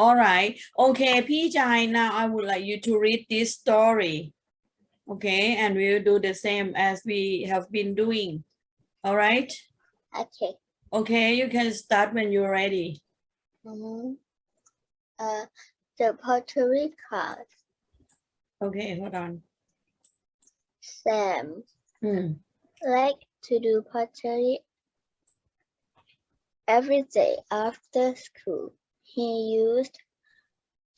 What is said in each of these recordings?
All right. Okay, Pijai, now I would like you to read this story. Okay, and we will do the same as we have been doing. All right? Okay. Okay, you can start when you're ready. Mm -hmm. uh, the Puerto Rico. Okay, hold on. Sam. Hmm. Like to do pottery every day after school. He used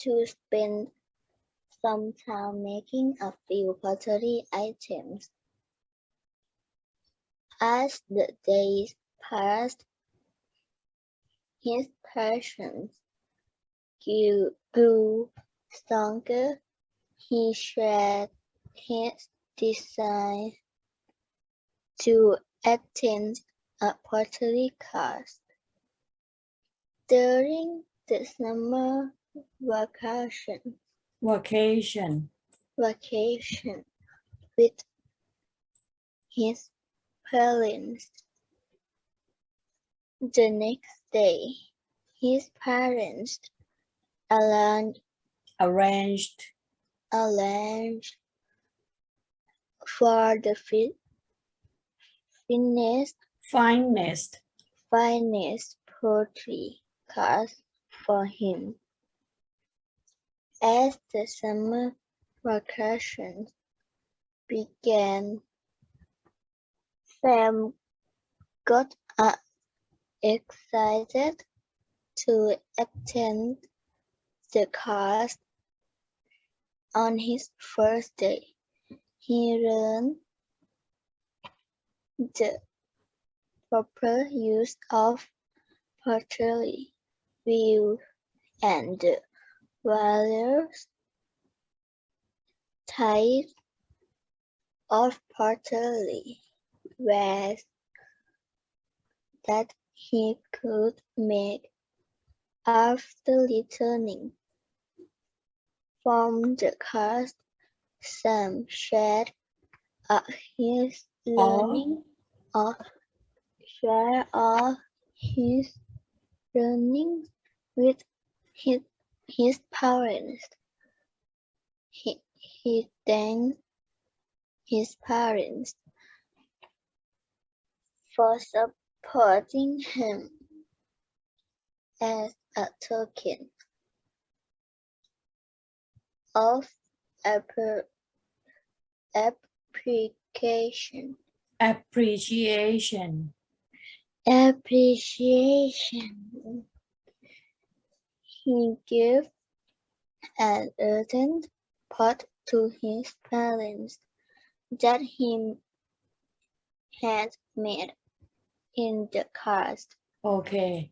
to spend some time making a few pottery items. As the days passed, his passion grew, grew stronger. He shared his design to attend a pottery class. During the summer vacation, Vacation. vacation with his parents. The next day, his parents arranged, Arranged. arranged for the fi- finest Finest. finest poetry class for him. As the summer vacations began, Sam got uh, excited to attend the class. On his first day, he learned the proper use of pottery wheel and various types of pottery wares that he could make after returning from the class. Sam shared uh, his learning of share of his learning with his his parents. He he thanked his parents for supporting him as a token of appre- appreciation. Appreciation. He gave an urgent pot to his parents that he had made in the cast. Okay.